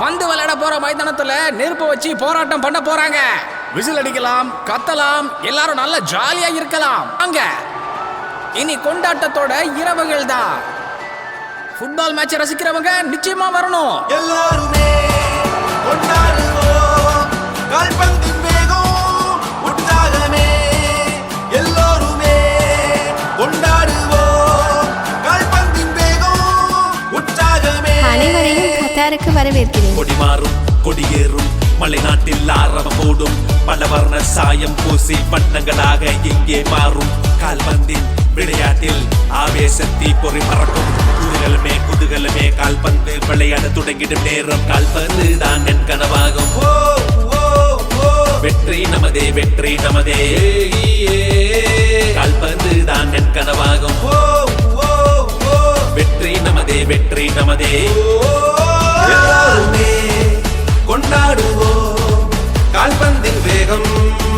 பந்து விளையாட போற மைதானத்துல நெருப்பு வச்சு போராட்டம் பண்ண போறாங்க. விசில் அடிக்கலாம் கத்தலாம் எல்லாரும் நல்ல ஜாலியா இருக்கலாம். அங்க இனி கொண்டாட்டத்தோட இரவுகள் தான். ஃபுட்பால் மேட்ச் ரசிக்கிறவங்க நிச்சயமா வரணும். எல்லாருமே கொண்டாடுவோம். கால்பந்து விழாருக்கு வரவேற்கிறேன். கொடி மாறும் கொடியேறும் மலை நாட்டில் ஆரவம் போடும் பலவர்ண சாயம் பூசி வண்ணங்களாக இங்கே மாறும். கால்பந்தின் விளையாட்டில் ஆவேசத்தி பொறி மறக்கும் குதூகலமே குதூகலமே கால்பந்து விளையாட தொடங்கிடும் நேரம். கால்பந்து தான் என் கனவாகும். வெற்றி நமதே வெற்றி நமதே. கால்பந்து தான் என் கனவாகும். வெற்றி நமதே வெற்றி நமதே. வேகம்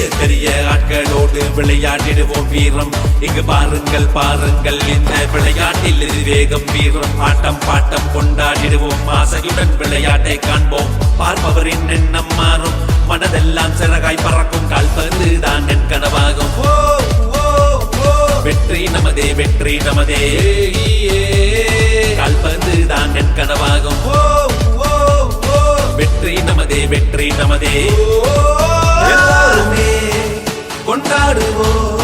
பெரிய பெரிய ஆட்களோடு விளையாடிடுவோம் வீரம். இங்கு பாருங்கள் பாருங்கள் இந்த விளையாட்டில் இது வேகம் வீரம். ஆட்டம் பாட்டம் கொண்டாடிடுவோம். ஆசையுடன் விளையாட்டை காண்போம். பார்ப்பவரின் எண்ணம் மாறும். மனதெல்லாம் சிறகாய் பறக்கும். கால்பந்து தான் என் கனவாகும். வெற்றி நமதே வெற்றி நமதே. கால்பந்து தான் என் கனவாகும். வெற்றி நமதே வெற்றி நமதே. ஓ. விளையாடுவோம்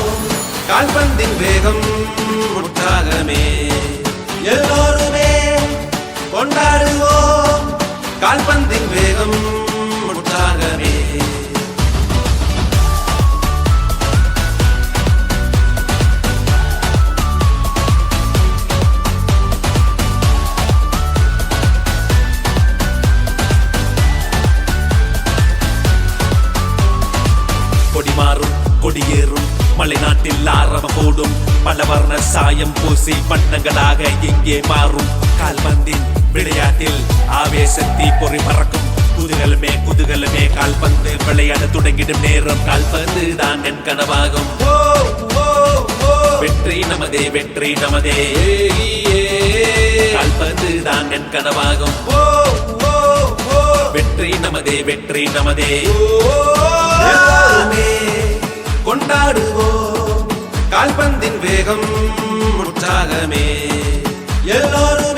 கால்பந்தின் வேகம் உற்சாகமே. மலை நாட்டில் ஆரவம் போடும் பல வர்ண சாயம் பூசி வண்ணங்களாக இங்கே மாறும். கால்பந்தின் விளையாட்டில் ஆவேசத்தி பொறி பறக்கும். குதூகலமே குதூகலமே கால்பந்து விளையாட தொடங்கிடும் நேரம். கால்பந்து தான் என் கனவாகும். வெற்றி நமதே வெற்றி நமதே. கால்பந்து தான் என் கனவாகும். வெற்றி நமதே வெற்றி நமதே. எல்லாருமே கொண்டாடுவோம். கால்பந்தின் வேகம் உற்சாகமே. எல்லோரும்